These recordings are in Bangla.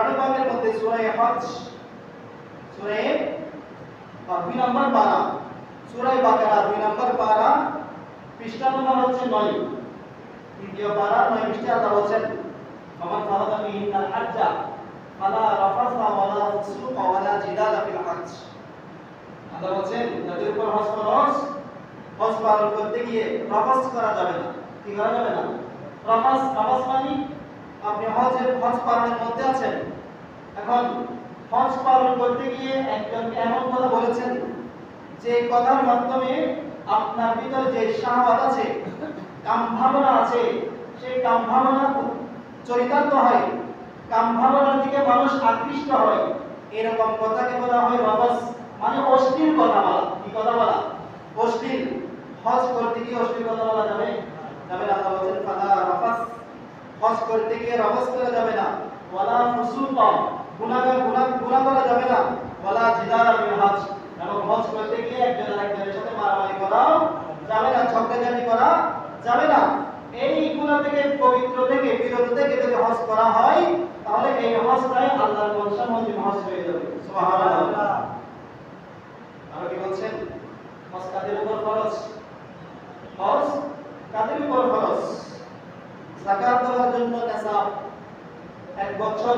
কোরআন পাকের মধ্যে সূরা হজ, সূরা দুই নম্বর পারা, সূরা বাকারা দুই নম্বর পারা, পৃষ্ঠা নম্বর হচ্ছে নয়, দ্বিতীয় পারা নয়, পৃষ্ঠা আল্লাহ বলছেন আমার ফারাদা মিহিনাল হাজ্জা, ফালা রাফাসা ওয়ালা ফুসুকা ওয়ালা জিদালা ফিল হজ আল্লাহ বলছেন, যাদের উপর হজ ফরজ হজ পালন করতে গিয়ে রাফাস করা যাবে না। কি করা যাবে না? রাফাস রাফাস মানে হজের হজ পালনের মধ্যে আছেন। এখন হজ পালন করতে গিয়ে একজন এমন কথা বলেছেন যে কথার মাধ্যমে আপনার ভিতর যে শাহওয়াত আছে কাম ভাবনা আছে, সেই কাম ভাবনা চরিতার্থ হয়। কাম ভাবনার দিকে মানুষ আকৃষ্ট হয়। এরকম কথাকে বলা হয় রবাস মানে অশ্লীল কথা বলা। কি কথা বলা? অশ্লীল। হজ করতে গিয়ে অশ্লীল কথা বলা যাবে? যাবে আল্লাহ বলেন রাফাস। হজ করতে গিয়ে রবাস করা যাবে না। ওয়ালা ফুসুকা গুনাহগার গুনাহ গুনাহ করা যাবে না। ওয়ালা জিদারা বিল হজ। এবং হজ করতে গিয়ে একজন আরেকজনের সাথে মারামারি করাও যাবে না, ঝগড়াঝাটি করা যাবে না। এই গুনাহ থেকে, পবিত্র থেকে, বিরত থেকে যদি হজ করা হয়, তাহলে এই হজটাই আল্লাহর মনসা মন্দির হজ হয়ে যাবে। সুবহানাল্লাহ। আর কি বলছেন? হজ কাদের উপর ফরজ? হজ কাদের উপর ফরজ? যাকাত দেওয়ার জন্য নেশাব এক বছর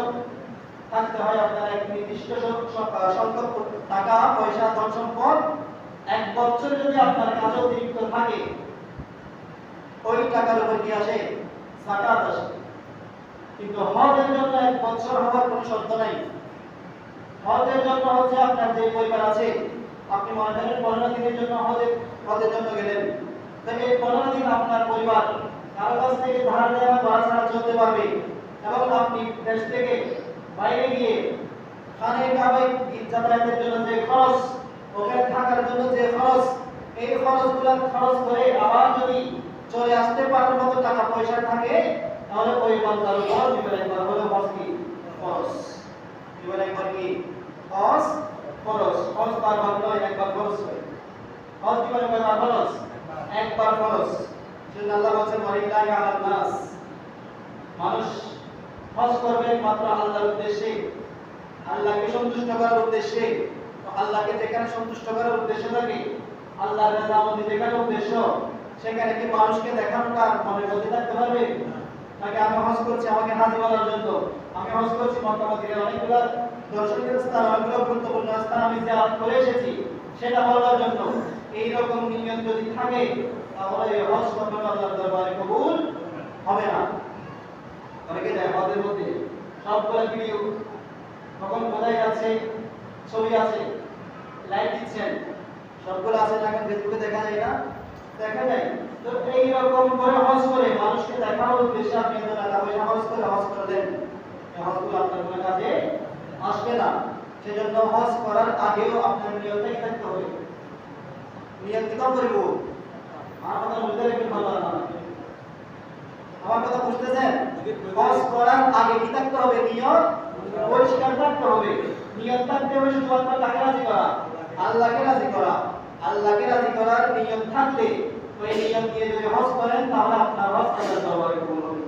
থাকতে হয় আপনার এক নির্দিষ্ট সংখ্যক টাকা, পয়সা, ধন সম্পদ। এক বছর যদি আপনার কাছে অতিরিক্ত থাকে, ওই টাকার উপর কি আসে? যাকাত আসে। কিন্তু হজের জন্য এক বছর হওয়ার কোনো শর্ত নাই। হজের জন্য হচ্ছে আপনার যে পরিবার আছে, আপনি মনে করেন পনেরো দিনের জন্য হজের হজের জন্য গেলেন। তাহলে এই পনেরো দিন আপনার পরিবার কারও কাছ থেকে ধার দেওয়া করা ছাড়া চলতে পারবে। এবং আপনি দেশ থেকে বাইরে গিয়ে খানে কাবায় যাতায়াতের জন্য যে খরচ, ওখানে থাকার জন্য যে খরচ, এই খরচগুলো খরচ করে আবার যদি চলে আসতে পারার মতো টাকা পয়সা থাকে, তাহলে ওই বান্দার উপর জীবন একবার হলো হজ কি? খরচ। জীবন একবার কি? হজ খরচ। হজ বারবার নয়, একবার খরচ হয়। হজ জীবনে কয়বার খরচ? একবার খরচ। সেজন্য আল্লাহ বলছেন, ওয়ালিল্লাহি আলান নাস। মানুষ হজ করবে মাত্র আল্লাহর উদ্দেশ্যে। আল্লাহকে সন্তুষ্ট করার উদ্দেশ্যে। আল্লাহকে যেখানে সন্তুষ্ট করার উদ্দেশ্য থাকে, আল্লাহর আমাদের যেখানে উদ্দেশ্য। সেখানে কি মানুষকে দেখানোটা মনে মধ্যে থাকতে পারবে? নাকি আমি হজ করছি, আমাকে হাজি বলার জন্য। আমি হজ করছি মক্কা মদিনার অনেকগুলো দর্শনীয় স্থান, অনেকগুলো গুরুত্বপূর্ণ স্থান আমি জিয়ারত করে এসেছি, সেটা বলার জন্য। এই রকম নিয়ম যদি থাকে, তাহলে এই হজ কখনো আল্লাহর দরবারে কবুল হবে না। অনেকে যায় হজের মধ্যে সবগুলো ভিডিও কখন কোথায় আছে ছবি আছে, লাইক দিচ্ছেন, সবগুলো আছে না এখন, ফেসবুকে দেখা যায় না, দেখা যায়। তো এই রকম করে হজ করে মানুষকে দেখানোর উদ্দেশ্যে আপনি এত টাকা পয়সা হজ করে হজ করে দেন এই হজগুলো আপনার কোনো কাজে আসবে না। সেজন্য হজ করার আগেও আপনার নিয়তটাই থাকতে হবে। নিয়ত কি করব? আমার কথা বুঝতে বুঝতেছেন? হজ করার আগে কি থাকতে হবে? নিয়ত? পরিষ্কার থাকতে হবে। নিয়ত থাকতে হবে শুধুমাত্র কাকে রাজি করা? আল্লাহকে রাজি করা। আল্লাহকে রাজি করার নিয়ম থাকলে, ওই নিয়ত দিয়ে যদি হজ করেন, তাহলে আপনার হজ আল্লাহর দরবারে কবুল হবে